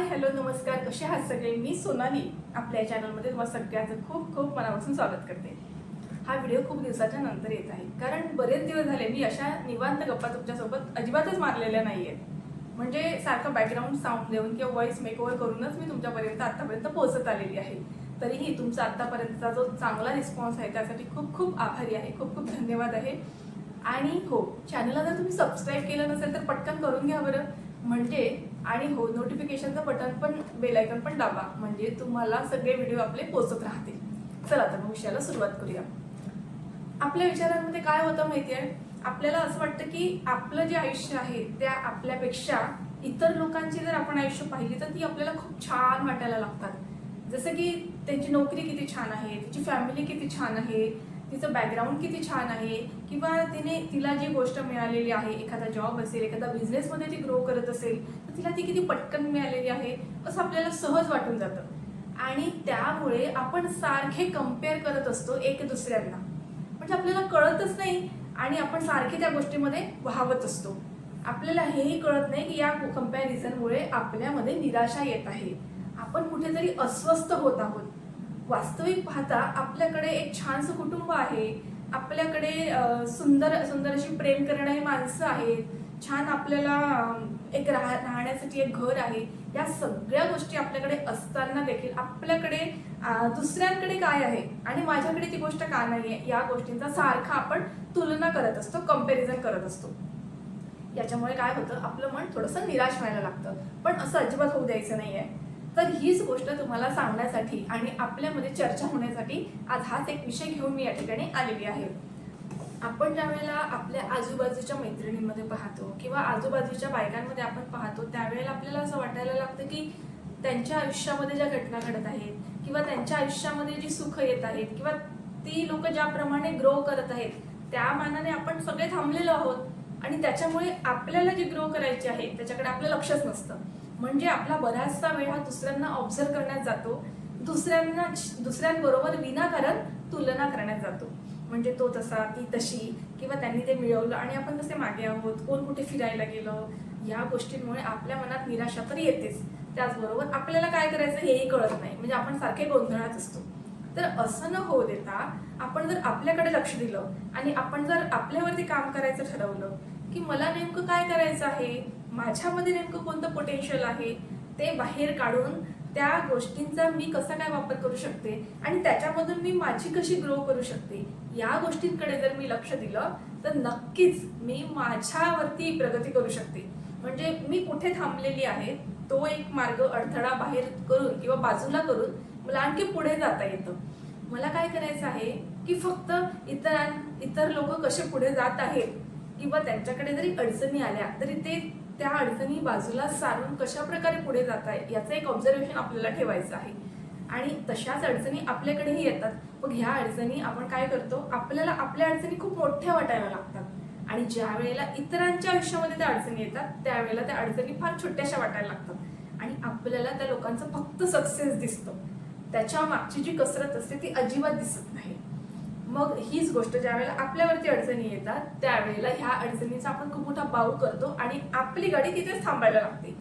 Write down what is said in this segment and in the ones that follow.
Hi hello नमस्कार. कसे आहात सगळे? मी सोनाली. आपल्या चॅनलमध्ये तुम्हाला सगळ्याचं खूप खूप मनापासून स्वागत करते. हा व्हिडिओ खूप दिवसाच्या नंतर येत आहे. कारण बरेच दिवस झाले मी अशा निवांत गप्पा तुमच्यासोबत अजिबातच मारलेल्या नाही आहेत म्हणजे सारखं बॅकग्राऊंड साऊंड देऊन किंवा व्हॉइस मेकओव्हर करूनच मी तुमच्यापर्यंत आत्तापर्यंत पोहोचत आलेली आहे. तरीही तुमचा आत्तापर्यंतचा जो चांगला रिस्पॉन्स आहे त्यासाठी खूप खूप आभारी आहे. खूप खूप धन्यवाद आहे. आणि हो चॅनलला जर तुम्ही सबस्क्राईब केलं नसेल तर पटकन करून घ्या बरं. म्हणजे आणि हो नोटिफिकेशनचं बटन पण बेलायकन पण दाबा. म्हणजे तुम्हाला सगळे व्हिडिओ आपले पोचत राहतील. चला तर मग विषयाला सुरुवात करूया. आपल्या विचारांमध्ये काय होतं माहिती आहे? आपल्याला असं वाटतं की आपलं जे आयुष्य आहे त्या आपल्यापेक्षा इतर लोकांची जर आपण आयुष्य पाहिली तर ती आपल्याला खूप छान वाटायला लागतात. जसं की त्यांची नोकरी किती छान आहे त्यांची फॅमिली किती छान आहे तिचं बॅकग्राऊंड किती छान आहे किंवा तिने तिला जी गोष्ट मिळालेली आहे एखादा जॉब असेल एखादा बिझनेसमध्ये ती ग्रो करत असेल तर तिला ती किती पटकन मिळालेली आहे असं आपल्याला सहज वाटून जातं. आणि त्यामुळे आपण सारखे कंपेअर करत असतो एक दुसऱ्यांना. म्हणजे आपल्याला कळतच नाही आणि आपण सारखे त्या गोष्टीमध्ये वाहवत असतो. आपल्याला हेही कळत नाही की या कम्पॅरिझनमुळे आपल्यामध्ये निराशा येत आहे. आपण कुठेतरी अस्वस्थ होत आहोत. वास्तविक पाहता आपल्याकडे एक छानसं कुटुंब आहे. आपल्याकडे सुंदर सुंदर अशी प्रेम करणारी माणसं आहेत. छान आपल्याला एक राह राहण्यासाठी एक घर आहे. या सगळ्या गोष्टी आपल्याकडे असताना देखील आपल्याकडे दुसऱ्यांकडे काय आहे आणि माझ्याकडे ती गोष्ट का नाही आहे या गोष्टींचा सारखा आपण तुलना करत असतो कंपॅरिझन करत असतो. याच्यामुळे काय होतं आपलं मन थोडंसं निराश व्हायला लागतं. पण असं अजिबात होऊ द्यायचं नाही आहे तर हीच गोष्ट तुम्हाला सांगण्यासाठी आणि आपल्यामध्ये चर्चा होण्यासाठी आज हाच एक विषय घेऊन मी या ठिकाणी आलेली आहे. आपण ज्या वेळेला आपल्या आजूबाजूच्या मैत्रिणींमध्ये पाहतो किंवा आजूबाजूच्या बायकांमध्ये आपण पाहतो त्यावेळेला आपल्याला असं वाटायला लागतं की त्यांच्या आयुष्यामध्ये ज्या घटना घडत आहेत किंवा त्यांच्या आयुष्यामध्ये जी सुख येत आहेत किंवा ती लोक ज्याप्रमाणे ग्रो करत आहेत त्या मानाने आपण सगळे थांबलेलो आहोत आणि त्याच्यामुळे आपल्याला जे ग्रो करायचे आहे त्याच्याकडे आपलं लक्षच नसतं. म्हणजे आपला बराचसा वेळ हा दुसऱ्यांना ऑब्झर्व करण्यात जातो. दुसऱ्यांना दुसऱ्यांबरोबर विनाकारण तुलना करण्यात जातो. म्हणजे तो तसा ती तशी किंवा त्यांनी ते मिळवलं आणि आपण तसे मागे आहोत. कोण कुठे फिरायला गेलं? या गोष्टींमुळे आपल्या मनात निराशा तर येतेच. त्याचबरोबर आपल्याला काय करायचं हेही कळत नाही. म्हणजे आपण सारखे गोंधळात असतो. तर असं न होऊ देता आपण जर आपल्याकडे लक्ष दिलं आणि आपण जर आपल्यावरती काम करायचं ठरवलं की मला नेमकं काय करायचं आहे? माझ्यामध्ये नेमकं कोणतं पोटेन्शियल आहे ते बाहेर काढून त्या गोष्टींचा मी कसा काय वापर करू शकते आणि त्याच्यामधून मी माझी कशी ग्रो करू शकते या गोष्टींकडे जर मी लक्ष दिलं तर नक्कीच मी माझ्यावरती प्रगती करू शकते. म्हणजे मी कुठे थांबलेली आहे तो एक मार्ग अडथळा बाहेर करून किंवा बाजूला करून मला आणखी पुढे जाता येतं. मला काय करायचं आहे की फक्त इतरां इतर लोक कसे पुढे जात आहेत किंवा त्यांच्याकडे जरी अडचणी आल्या तरी ते त्या अडचणी बाजूला सारून कशा प्रकारे पुढे जात आहे याचं एक ऑब्झर्वेशन आपल्याला ठेवायचं आहे. आणि तशाच अडचणी आपल्याकडेही येतात. मग ह्या अडचणी आपण काय करतो? आपल्याला आपल्या अडचणी खूप मोठ्या वाटायला लागतात. आणि ज्या वेळेला इतरांच्या आयुष्यामध्ये त्या अडचणी येतात त्यावेळेला त्या अडचणी फार छोट्याशा वाटायला लागतात. आणि आपल्याला त्या लोकांचं फक्त सक्सेस दिसतं. त्याच्या मागची जी कसरत असते ती अजिबात दिसत नाही. मग हीच गोष्ट ज्या वेळेला आपल्यावरती अडचणी येतात त्यावेळेला ह्या अडचणीचा आपण खूप मोठा बाऊ करतो आणि आपली गाडी तिथेच थांबायला लागते.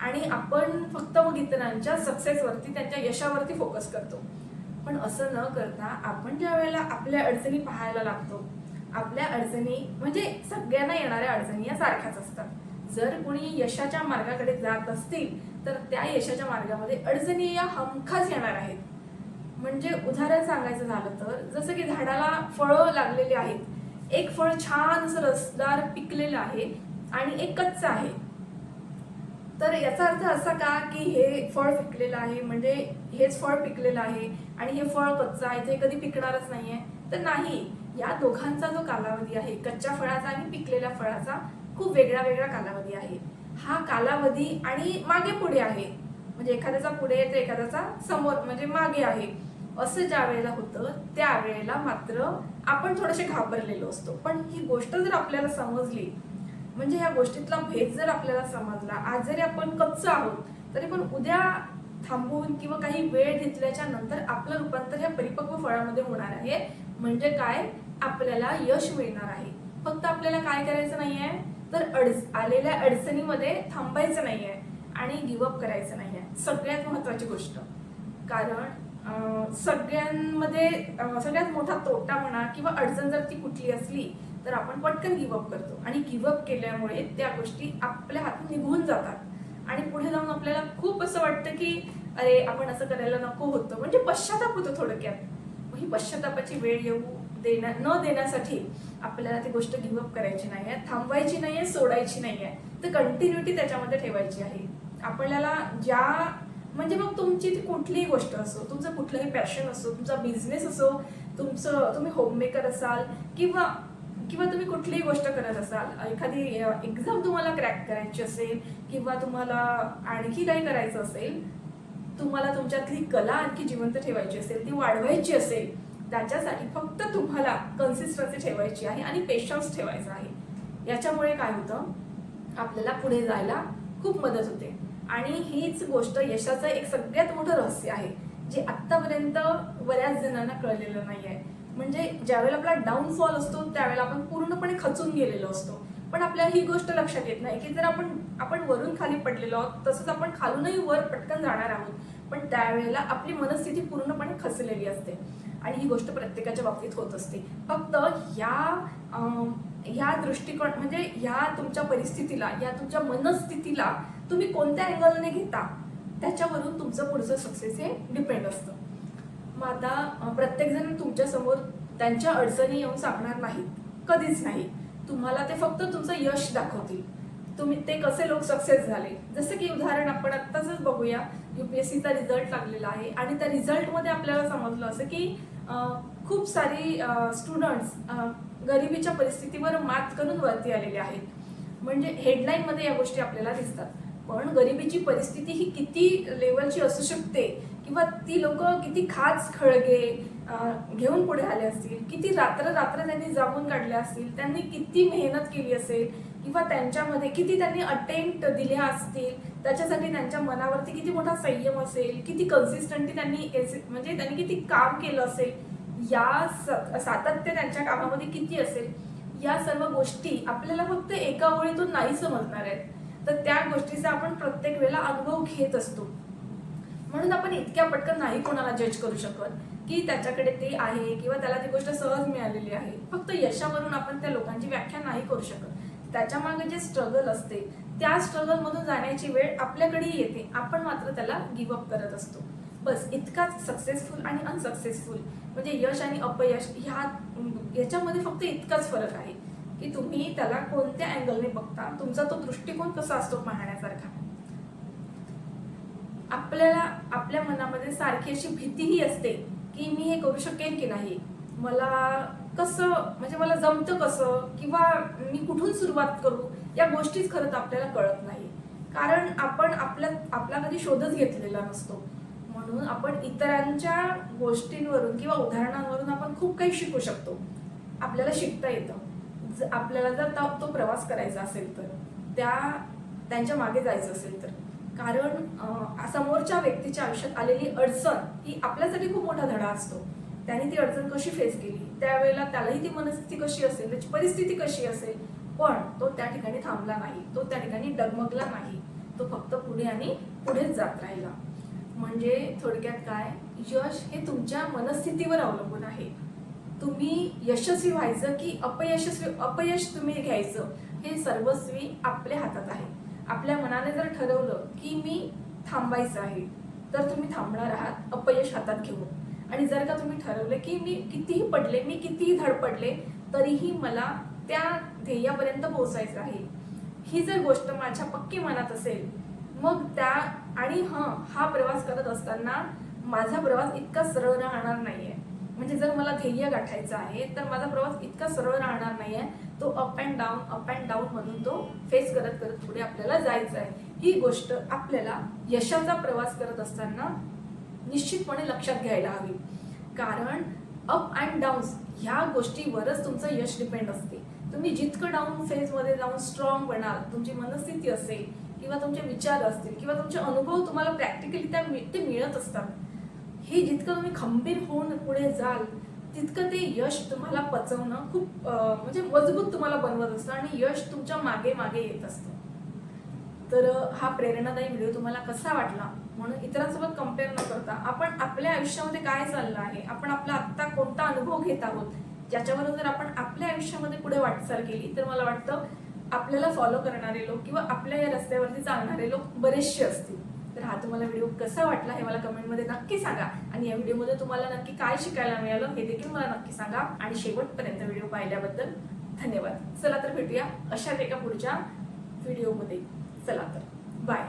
आणि आपण फक्त मग इतरांच्या सक्सेसवरती त्यांच्या यशावरती फोकस करतो. पण असं न करता आपण ज्या वेळेला आपल्या अडचणी पाहायला लागतो आपल्या अडचणी म्हणजे सगळ्यांना येणाऱ्या अडचणी या सारख्याच असतात. जर कोणी यशाच्या मार्गाकडे जात असतील तर त्या यशाच्या मार्गामध्ये अडचणी या हमखास येणार आहेत. म्हणजे उदाहरण सांगायचं झालं तर जसं की झाडाला फळं लागलेली आहेत एक फळ छान असं रसदार पिकलेलं आहे आणि एक कच्चं आहे. तर याचा अर्थ असा का की हे फळ पिकलेलं आहे म्हणजे हेच फळ पिकलेलं आहे आणि हे फळ कच्चं आहे ते कधी पिकणारच नाहीये? तर नाही या दोघांचा जो कालावधी आहे कच्च्या फळाचा आणि पिकलेल्या फळाचा खूप वेगळा वेगळा कालावधी आहे. हा कालावधी आणि मागे पुढे आहे. म्हणजे एखाद्याचा पुढे तर एखाद्याचा समोर म्हणजे मागे आहे. असं ज्या वेळेला होतं त्यावेळेला मात्र आपण थोडेसे घाबरलेलो असतो. पण ही गोष्ट जर आपल्याला समजली म्हणजे ह्या गोष्टीतला भेद जर आपल्याला समजला आज जरी आपण कच्च आहोत तरी पण उद्या थांबवून किंवा काही वेळ घेतल्याच्या नंतर आपलं रूपांतर ह्या परिपक्व फळामध्ये होणार आहे. म्हणजे काय? आपल्याला यश मिळणार आहे. फक्त आपल्याला काय करायचं नाहीये? तर अडच आलेल्या अडचणीमध्ये थांबायचं नाहीये आणि गिवअप करायचं नाही आहे सगळ्यात महत्त्वाची गोष्ट. कारण सगळ्यांमध्ये सगळ्यात मोठा तोटा म्हणा किंवा अडचण जर ती कुठली असली तर आपण पटकन गिवअप करतो. आणि गिवअप केल्यामुळे त्या गोष्टी आपल्या हातून निघून जातात. आणि पुढे जाऊन आपल्याला खूप असं वाटतं की अरे आपण असं करायला नको होतं. म्हणजे पश्चाताप होतो थोडक्यात. मग ही पश्चातापाची वेळ येऊ देण्या न देण्यासाठी आपल्याला ती गोष्ट गिवअप करायची नाही आहे थांबवायची नाही आहे सोडायची नाही आहे तर कंटिन्युटी त्याच्यामध्ये ठेवायची आहे. आपल्याला ज्या म्हणजे मग तुमची ती कुठलीही गोष्ट असो तुमचं कुठलंही पॅशन असो तुमचा बिझनेस असो तुमचं तुम्ही होममेकर असाल किंवा किंवा तुम्ही कुठलीही गोष्ट करत असाल एखादी एक्झाम तुम्हाला क्रॅक करायची असेल किंवा तुम्हाला आणखी काही करायचं असेल तुम्हाला तुमच्यातली कला आणखी जिवंत ठेवायची असेल ती वाढवायची असेल त्याच्यासाठी फक्त तुम्हाला कन्सिस्टन्सी ठेवायची आहे आणि पेशन्स ठेवायचा आहे. याच्यामुळे काय होतं? आपल्याला पुढे जायला खूप मदत होते. आणि हीच गोष्ट यशाचं एक सगळ्यात मोठं रहस्य आहे जे आत्तापर्यंत बऱ्याच जणांना कळलेलं नाही आहे म्हणजे ज्यावेळेला आपला डाऊनफॉल असतो त्यावेळेला आपण पूर्णपणे खचून गेलेलो असतो. पण आपल्याला ही गोष्ट लक्षात येत नाही की जर आपण आपण वरून खाली पडलेलो आहोत तसंच आपण खालूनही वर पटकन जाणार आहोत. पण त्यावेळेला आपली मनस्थिती पूर्णपणे खचलेली असते. आणि ही गोष्ट प्रत्येकाच्या बाबतीत होत असते. फक्त या ह्या या दृष्टिकोन म्हणजे या तुमच्या परिस्थितीला या तुमच्या मनस्थितीला तुम्ही कोणत्या अँगलने घेता त्याच्यावरून तुमचं पुढचं सक्सेस हे डिपेंड असतं. मग आता प्रत्येकजण तुमच्यासमोर त्यांच्या अडचणी येऊन सांगणार नाहीत. कधीच नाही. तुम्हाला ते फक्त तुमचं यश दाखवतील. तुम्ही ते कसे लोक सक्सेस झाले? जसं की उदाहरण आपण आत्ताच बघूया. यू पी एस सीचा रिझल्ट लागलेला आहे. आणि त्या रिझल्टमध्ये आपल्याला समजलं असं की खूप सारी स्टुडंट्स गरिबीच्या परिस्थितीवर मात करून वरती आलेले आहेत. म्हणजे हेडलाईनमध्ये या गोष्टी आपल्याला दिसतात. पण गरिबीची परिस्थिती ही किती लेवलची असू शकते? किंवा ती लोक किती खास खळगे घेऊन पुढे आले असतील? किती रात्र रात्र त्यांनी जागून काढल्या असतील? त्यांनी किती मेहनत केली असेल? किंवा त्यांच्यामध्ये किती त्यांनी अटेम्प्ट दिले असतील? त्याच्यासाठी त्यांच्या मनावरती किती मोठा संयम असेल? किती कन्सिस्टंटली त्यांनी म्हणजे त्यांनी किती काम केलं असेल? या स- सातत्य त्यांच्या कामामध्ये किती असेल? या सर्व गोष्टी आपल्याला फक्त एका ओळीतून नाही समजणार आहेत. तर त्या गोष्टीचा आपण प्रत्येक वेळेला अनुभव घेत असतो. म्हणून आपण इतक्या पटकन नाही कोणाला जज करू शकत की त्याच्याकडे ते आहे किंवा त्याला ती गोष्ट सहज मिळालेली आहे. फक्त यशावरून आपण त्या लोकांची व्याख्या नाही करू शकत. त्याच्यामागे जे स्ट्रगल असते त्या स्ट्रगल मधून जाण्याची वेळ आपल्याकडे येते. आपण मात्र त्याला गिवअप करत असतो. बस इतकाच सक्सेसफुल आणि अनसक्सेसफुल म्हणजे यश आणि अपयश ह्या याच्यामध्ये फक्त इतकाच फरक आहे. की तुम्ही त्याला कोणत्या अँगलने बघता? तुमचा तो दृष्टिकोन कसा असतो पाहण्यासारखा? आपल्याला आपल्या मनामध्ये सारखी अशी भीतीही असते की मी हे करू शकेन की नाही. मला कसं म्हणजे मला जमतं कसं? किंवा मी कुठून सुरुवात करू? या गोष्टीच खरं तर आपल्याला कळत नाही. कारण आपण आपल्या आपला कधी शोधच घेतलेला नसतो. म्हणून आपण इतरांच्या गोष्टींवरून किंवा उदाहरणांवरून आपण खूप काही शिकू शकतो. आपल्याला शिकता येतं. आपल्याला जर तो- तो प्रवास करायचा असेल तर त्या त्यांच्या मागे जायचं असेल तर. कारण समोरच्या व्यक्तीच्या आयुष्यात आलेली अडचण ही आपल्यासाठी खूप मोठा धडा असतो. त्याने ती अडचण कशी फेस केली? त्यावेळेला त्यालाही ती मनस्थिती कशी असेल? त्याची परिस्थिती कशी असेल? पण तो त्या ठिकाणी थांबला नाही. तो त्या ठिकाणी डगमगला नाही. तो फक्त पुढे आणि पुढेच जात राहिला. म्हणजे थोडक्यात काय? यश हे तुमच्या मनस्थितीवर अवलंबून आहे. तुम्ही यशस्वी व्हायचं की अपयशस्वी अपयश तुम्ही घ्यायचं हे सर्वस्वी आपल्या हातात आहे. आपल्या मनाने जर ठरवलं की मी थांबायचं आहे तर तुम्ही थांबणार आहात अपयश हातात घेऊन. आणि जर का तुम्ही ठरवलं की मी कितीही पडले मी कितीही धडपडले तरीही मला त्या ध्येयापर्यंत पोहोचायचं आहे. ही जर गोष्ट माझ्या पक्की मनात असेल मग त्या आणि हं हा प्रवास करत असताना माझा प्रवास इतका सरळ राहणार नाही आहे म्हणजे जर मला ध्येय गाठायचं आहे तर माझा प्रवास इतका सरळ राहणार नाही आहे तो up and down up and down म्हणून तो फेस करत करत पुढे आपल्याला जायचं आहे ही गोष्ट आपल्याला यशाचा प्रवास करत असताना निश्चितपणे लक्षात घ्यायला हवी. कारण अप अँड डाऊन्स ह्या गोष्टीवरच तुमचं यश डिपेंड असते. तुम्ही जितकं डाऊन फेजमध्ये जाऊन स्ट्रॉंग बनाल तुमची मनस्थिती असेल किंवा तुमचे विचार असतील किंवा तुमचे अनुभव तुम्हाला प्रॅक्टिकली त्या ते मिळत असतात हे जितकं तुम्ही खंबीर होऊन पुढे जाल तितकं ते यश तुम्हाला पचवणं खूप म्हणजे मजबूत तुम्हाला बनवत असतं आणि यश तुमच्या मागे मागे येत असतं. तर हा प्रेरणादायी व्हिडिओ तुम्हाला कसा वाटला? म्हणून इतरांसोबत कंपेअर न करता आपण आपल्या आयुष्यामध्ये काय चाललं आहे? आपण आपला आत्ता कोणता अनुभव घेत आहोत? ज्याच्यावरून जर आपण आपल्या आयुष्यामध्ये पुढे वाटचाल केली तर मला वाटतं आपल्याला फॉलो करणारे लोक किंवा आपल्या या रस्त्यावरती चालणारे लोक बरेचसे असतील. तर हा तुम्हाला व्हिडिओ कसा वाटला हे मला कमेंटमध्ये नक्की सांगा. आणि या व्हिडिओमध्ये तुम्हाला नक्की काय शिकायला मिळालं हे देखील मला नक्की सांगा. आणि शेवटपर्यंत व्हिडिओ पाहिल्याबद्दल धन्यवाद. चला तर भेटूया अशाच एका पुढच्या व्हिडिओमध्ये. चला तर. बाय